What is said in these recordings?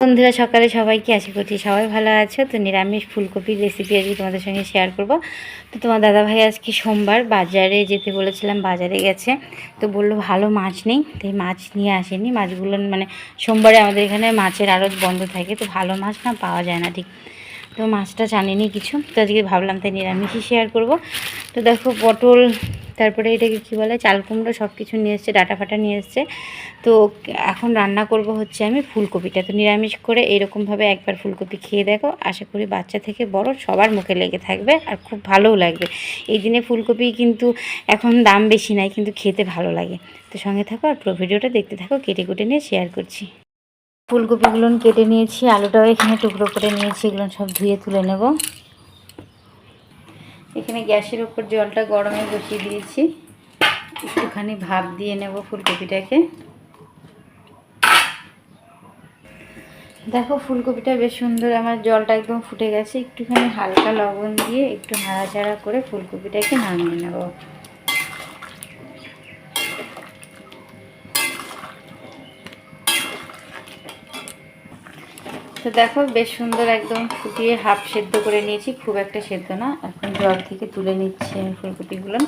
বন্ধুরা, সকালে সবাইকে আশা করছি সবাই ভালো আছো। তো নিরামিষ ফুলকপির রেসিপি আজকে তোমাদের সঙ্গে শেয়ার করব। তো তোমার দাদাভাই আজকে সোমবার বাজারে যেতে বলেছিলাম, বাজারে গেছে। তো বলল ভালো মাছ নেই তাই মাছ নিয়ে আসেনি। মাছগুলো মানে সোমবারে আমাদের এখানে মাছের আড়ত বন্ধ থাকে, তো ভালো মাছ না পাওয়া যায় না ঠিক। তো মাছটা জানিনি কিছু, তো আজকে ভাবলাম তাই নিরামিষই শেয়ার করব। তো দেখো পটল, তারপরে এটাকে কী বলে, চাল কুমড়ো সব কিছু নিয়ে এসছে, ডাটা ফাটা নিয়ে এসছে। তো এখন রান্না করব হচ্ছে আমি ফুলকপিটা। তো নিরামিষ করে এরকমভাবে একবার ফুলকপি খেয়ে দেখো, আশা করি বাচ্চা থেকে বড়, সবার মুখে লেগে থাকবে আর খুব ভালোও লাগবে। এই দিনে ফুলকপি কিন্তু এখন দাম বেশি নাই, কিন্তু খেতে ভালো লাগে। তো সঙ্গে থাকো আর পুরো ভিডিওটা দেখতে থাকো, কেটে কুটে নিয়ে শেয়ার করছি। ফুলকপিগুলো কেটে নিয়েছি, আলুটাও এখানে টুকরো করে নিয়েছি, এগুলো সব ধুয়ে তুলে নেব। এখানে গ্যাসের উপর জলটা গরমে বসিয়ে দিয়েছি। একটুখানি ভাপ দিয়ে নেব ফুলকপিটাকে। দেখো ফুলকপিটা বেশ সুন্দর, আমার জলটা একদম ফুটে গেছে। একটুখানি হালকা লবণ দিয়ে একটু নাড়াচাড়া করে ফুলকপিটাকে নামিয়ে নেব। তো দেখো, বেশ সুন্দর একদম ফুটিয়ে হাফ সেদ্ধ করে নিয়েছি। খুব একটা সেদ্ধ না। এখন জল থেকে তুলে নিচ্ছি আমি ফুলকপিগুলো।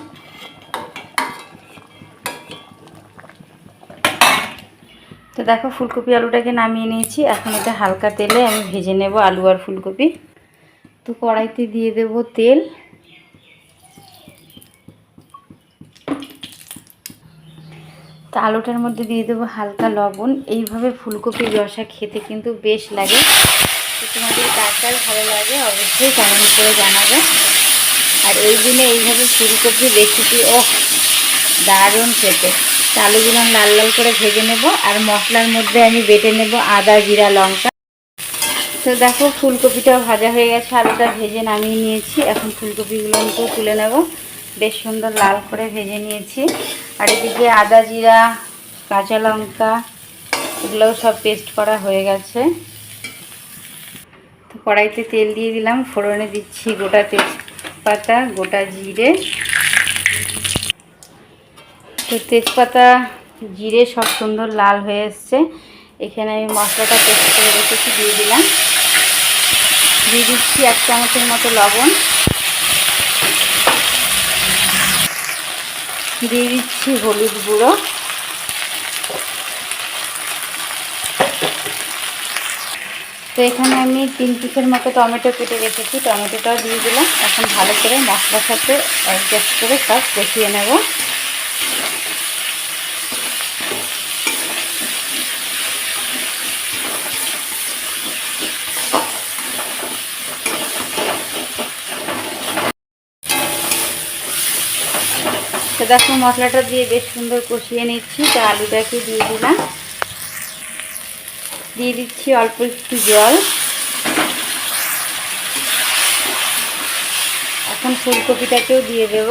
তো দেখো, ফুলকপি আলুটাকে নামিয়ে নিয়েছি। এখন এটা হালকা তেলে আমি ভেজে নেব আলু আর ফুলকপি। তো কড়াইতে দিয়ে দেব তেল। তো আলুটার মধ্যে দিয়ে দেবো হালকা লবণ। এইভাবে ফুলকপির রসা খেতে কিন্তু বেশ লাগে। তো তোমাদের কার ভালো লাগে অবশ্যই কমেন্ট করে জানাবে। আর এই দিনে এইভাবে ফুলকপির রেসিপি ও দারুণ খেতে। আলুগুলো লাল লাল করে ভেজে নেব, আর মশলার মধ্যে আমি বেটে নেব আদা, জিরা, লঙ্কা। তো দেখো ফুলকপিটাও ভাজা হয়ে গেছে, আলুটা ভেজে নামিয়ে নিয়েছি। এখন ফুলকপিগুলোকেও তুলে নেব। বেশ সুন্দর লাল করে ভেজে নিয়েছি। আর এদিকে আদা জিরা, কাঁচা লঙ্কা, এগুলোও সব পেস্ট করা হয়ে গেছে। তো কড়াইতে তেল দিয়ে দিলাম, ফোড়নে দিচ্ছি গোটা তেজপাতা, গোটা জিরে। তো তেজপাতা, জিরে সব সুন্দর লাল হয়ে এসছে। এখানে আমি মশলাটা পেস্ট করে রেখেছি, দিয়ে দিলাম। দিয়ে দিচ্ছি এক চামচের মতো লবণ। দিয়ে দিচ্ছি হলুদ গুঁড়ো। তো এখানে আমি তিন পিসের মতো টমেটো কেটে রেখেছি, টমেটোটাও দিয়ে দিলাম। এখন ভালো করে মশলার সাথে অ্যাডজাস্ট করে সব কষিয়ে নেব। তো দেখো মশলাটা দিয়ে বেশ সুন্দর কষিয়ে নিচ্ছি, তা আলুটাকে দিয়ে দিলাম। দিয়ে দিচ্ছি অল্প একটু জল। এখন ফুলকপিটাকেও দিয়ে দেব।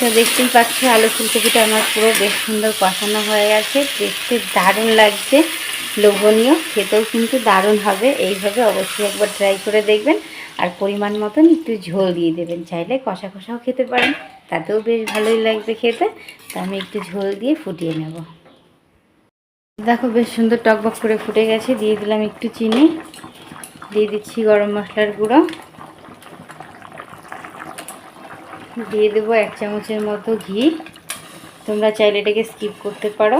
তো দেখতেই পাচ্ছি আলু ফুলকপিটা আমার পুরো বেশ সুন্দর কষানো হয়ে গেছে। দেখতে দারুণ লাগছে, লোভনীয়, খেতেও কিন্তু দারুণ হবে। এইভাবে অবশ্যই একবার ট্রাই করে দেখবেন। আর পরিমাণ মতন একটু ঝোল দিয়ে দেবেন। চাইলে কষা কষাও খেতে পারেন, তাতেও বেশ ভালোই লাগবে খেতে। তো আমি একটু ঝোল দিয়ে ফুটিয়ে নেব। দেখো বেশ সুন্দর টকবক করে ফুটে গেছে। দিয়ে দিলাম একটু চিনি, দিয়ে দিচ্ছি গরম মশলার গুঁড়ো। দিয়ে দেবো এক চামচের মতো ঘি। তোমরা চাইলে এটাকে স্কিপ করতে পারো।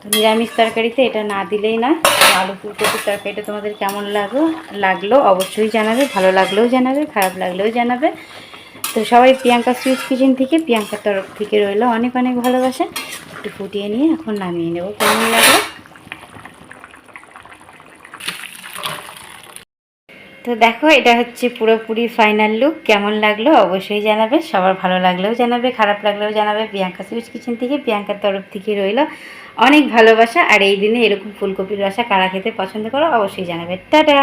তো নিরামিষ তরকারিতে এটা না দিলেই না আলু ফুলকপির তরকারিটা তোমাদের কেমন লাগল? লাগল অবশ্যই জানাবে। ভালো লাগলেও জানাবে, খারাপ লাগলেও জানাবে। তো সবাই প্রিয়াঙ্কা সুইট কিচেন থেকে, প্রিয়াঙ্কার তরফ থেকে রইল অনেক অনেক ভালোবাসা। একটু ফুটিয়ে নিয়ে এখন নামিয়ে নেব। কেমন লাগল? তো দেখো, এটা হচ্ছে পুরোপুরি ফাইনাল লুক কেমন লাগল অবশ্যই জানাবে। সবার ভালো লাগলেও জানাবে, খারাপ লাগলেও জানাবে। প্রিয়াঙ্কা সুইচ কিচেন থেকে প্রিয়াঙ্কার তরফ থেকে রইল অনেক ভালোবাসা। আর এই দিনে এরকম ফুলকপির রসা কারা খেতে পছন্দ করো অবশ্যই জানাবে। টাটা!